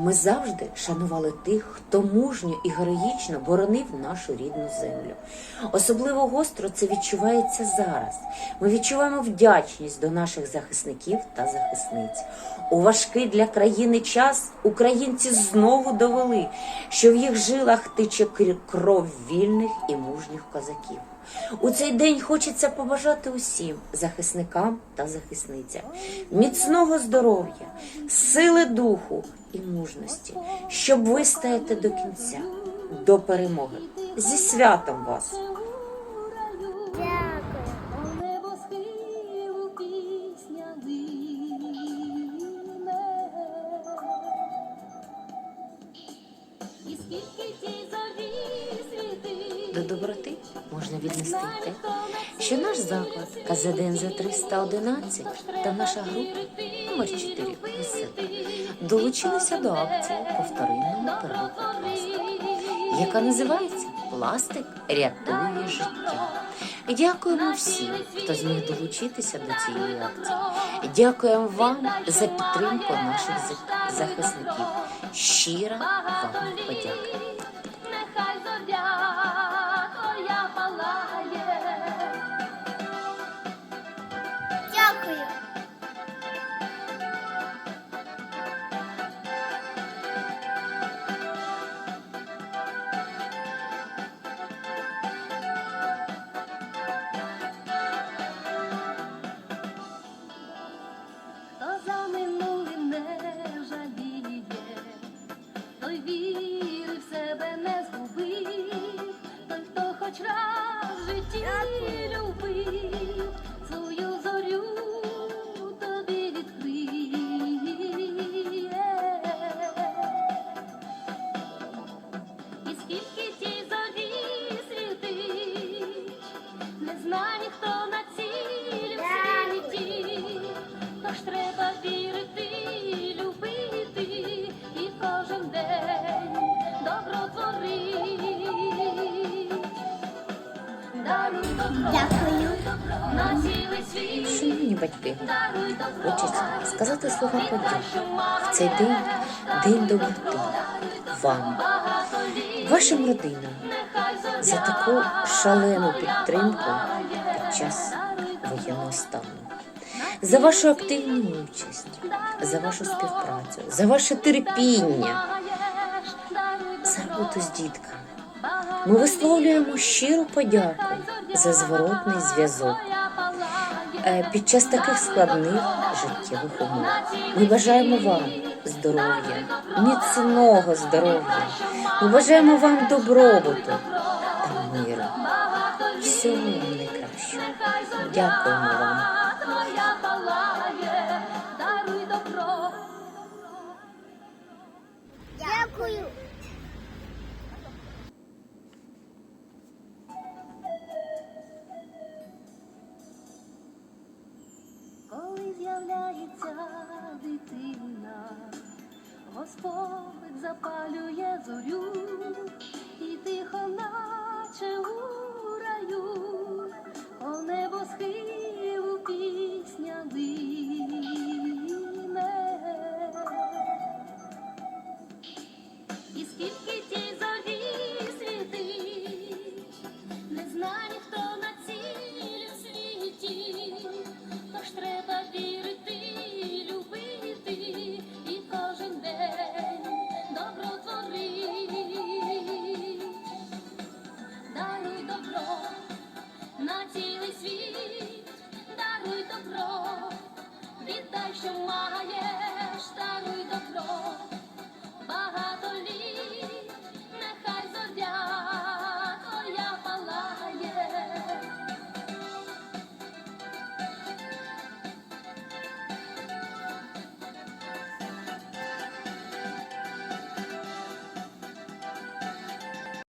Ми завжди шанували тих, хто мужньо і героїчно боронив нашу рідну землю. Особливо гостро це відчувається зараз. Ми відчуваємо вдячність до наших захисників та захисниць. У важкий для країни час українці знову довели, що в їх жилах тече кров вільних і мужніх козаків. У цей день хочеться побажати усім захисникам та захисницям міцного здоров'я, сили духу і мужності, щоб ви стаєте до кінця, до перемоги. Зі святом вас! Скільки До доброти можна віднести те, що наш заклад КЗДНЗ 311 та наша група номер 4 «Веселка» долучилися до акції по вторинному пластику, яка називається Пластик рятує життя. Дякуємо всім, хто зміг долучитися до цієї акції. Дякуємо вам за підтримку наших захисників. Щира вам подяка. with you. Дякую. світ, Шановні батьки, хочеться сказати слова подяки в цей день, день доброти вам, вашим родинам за таку шалену підтримку під час воєнного стану, за вашу активну участь, за вашу співпрацю, за ваше терпіння, за роботу з дітками. Ми висловлюємо щиру подяку за зворотний зв'язок е, під час таких складних життєвих умов. Ми бажаємо вам здоров'я, міцного здоров'я. Ми бажаємо вам добробуту та миру. Всього вам найкращого. Дякуємо вам. Дякую. З'являється дитина, Господь запалює зорю, feel